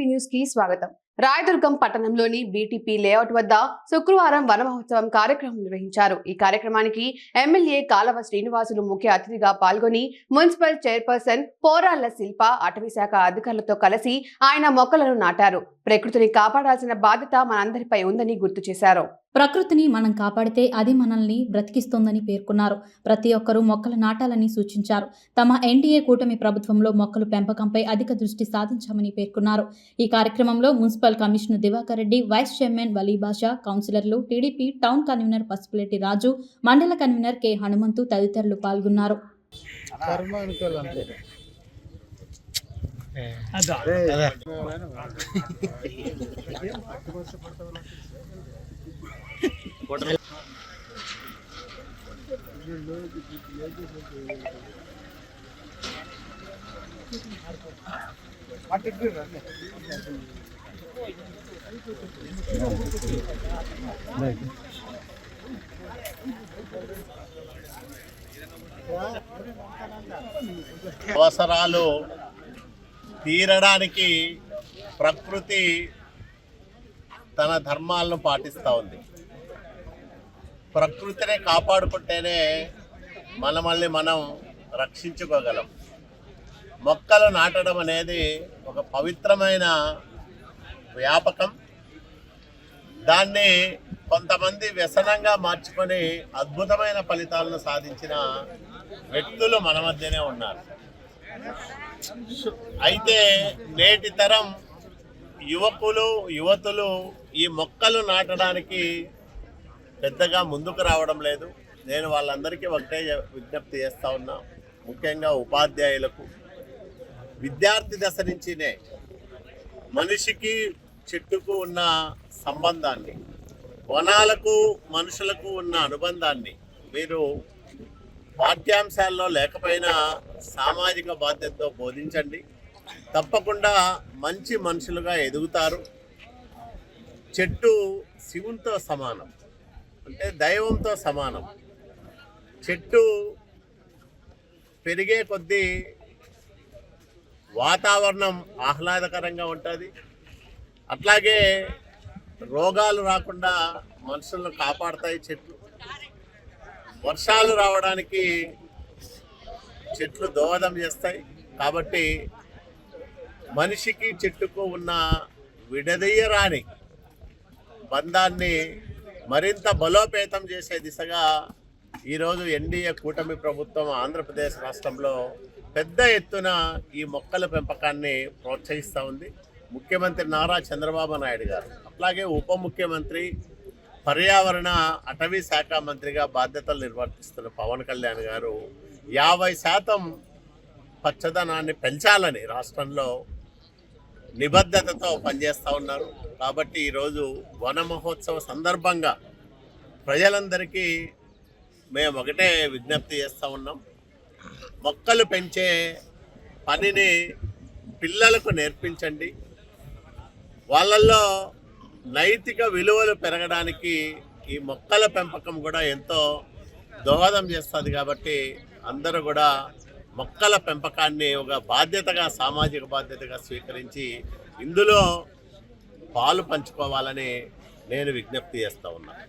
TV news కి స్వాగతం రాయదుర్గం పట్టణంలోని బీటీపీ లేఅవుట్ వద్ద శుక్రవారం వన మహోత్సవం కార్యక్రమం నిర్వహించారు. ఈ కార్యక్రమానికి ఎమ్మెల్యే కాలవ శ్రీనివాసులు ముఖ్య అతిథిగా పాల్గొని మున్సిపల్ చైర్పర్సన్ పోరాళ్ళ శిల్ప అటవీశాఖ అధికారులతో కలిసి ఆయన మొక్కలను నాటారు. ప్రకృతిని కాపాడాల్సిన బాధ్యత మనందరిపై ఉందని గుర్తు చేశారు. ప్రకృతిని మనం కాపాడితే అది మనల్ని బ్రతికిస్తోందని పేర్కొన్నారు. ప్రతి ఒక్కరూ మొక్కలు నాటాలని సూచించారు. తమ ఎన్డీఏ కూటమి ప్రభుత్వంలో మొక్కలు పెంపకంపై అధిక దృష్టి సాధించామని పేర్కొన్నారు. ఈ కార్యక్రమంలో municipal commissioner Diwakar Reddy vice chairman Valibasha కౌన్సిలర్లు TDP town convener Pasupuletti Raju మండల కన్వీనర్ కె హనుమంతు తదితరులు పాల్గొన్నారు. అవసరాలు తీరడానికి ప్రకృతి తన ధర్మాలను పాటిస్తూ ఉంది. ప్రకృతిని కాపాడుకుంటేనే మనమల్ని మనం రక్షించుకోగలం. మొక్కలు నాటడం అనేది ఒక పవిత్రమైన వ్యాపకం. దాన్ని కొంతమంది వ్యసనంగా మార్చుకొని అద్భుతమైన ఫలితాలను సాధించిన వ్యక్తులు మన మధ్యనే ఉన్నారు. అయితే నేటి తరం యువకులు యువతులు ఈ మొక్కలు నాటడానికి పెద్దగా ముందుకు రావడం లేదు. నేను వాళ్ళందరికీ ఒకటే విజ్ఞప్తి చేస్తా ఉన్నా. ముఖ్యంగా ఉపాధ్యాయులకు. విద్యార్థి దశ నుంచినే మనిషికి చెట్టుకు ఉన్న సంబంధాన్ని వనాలకు మనుషులకు ఉన్న అనుబంధాన్ని మీరు పాఠ్యాంశాల్లో లేకపోయినా సామాజిక బాధ్యతతో బోధించండి. తప్పకుండా మంచి మనుషులుగా ఎదుగుతారు. చెట్టు శివునితో సమానం అంటే దైవంతో సమానం. చెట్టు పెరిగే కొద్దీ వాతావరణం ఆహ్లాదకరంగా ఉంటుంది. అట్లాగే రోగాలు రాకుండా మనుషులను కాపాడతాయి చెట్లు. వర్షాలు రావడానికి చెట్లు దోహదం చేస్తాయి. కాబట్టి మనిషికి చెట్టుకు ఉన్న విడదీయరాని బంధాన్ని మరింత బలోపేతం చేసే దిశగా ఈరోజు ఎన్డీఏ కూటమి ప్రభుత్వం ఆంధ్రప్రదేశ్ రాష్ట్రంలో పెద్ద ఎత్తున ఈ మొక్కల పెంపకాన్ని ప్రోత్సహిస్తూ ఉంది. ముఖ్యమంత్రి నారా చంద్రబాబు నాయుడు గారు. అట్లాగే ఉప ముఖ్యమంత్రి పర్యావరణ అటవీ శాఖ మంత్రిగా బాధ్యతలు నిర్వర్తిస్తున్న పవన్ కళ్యాణ్ గారు యాభై శాతం పచ్చదనాన్ని పెంచాలని రాష్ట్రంలో నిబద్ధతతో పనిచేస్తూ ఉన్నారు. కాబట్టి ఈరోజు వన మహోత్సవ సందర్భంగా ప్రజలందరికీ మేము ఒకటే విజ్ఞప్తి చేస్తూ ఉన్నాం. మొక్కలు పెంచే పనిని పిల్లలకు నేర్పించండి. వాళ్ళల్లో నైతిక విలువలు పెరగడానికి ఈ మొక్కల పెంపకం కూడా ఎంతో దోహదం చేస్తుంది కాబట్టి అందరూ కూడా మొక్కల పెంపకాన్ని ఒక బాధ్యతగా సామాజిక బాధ్యతగా స్వీకరించి ఇందులో పాలు పంచుకోవాలని నేను విజ్ఞప్తి చేస్తూ ఉన్నాను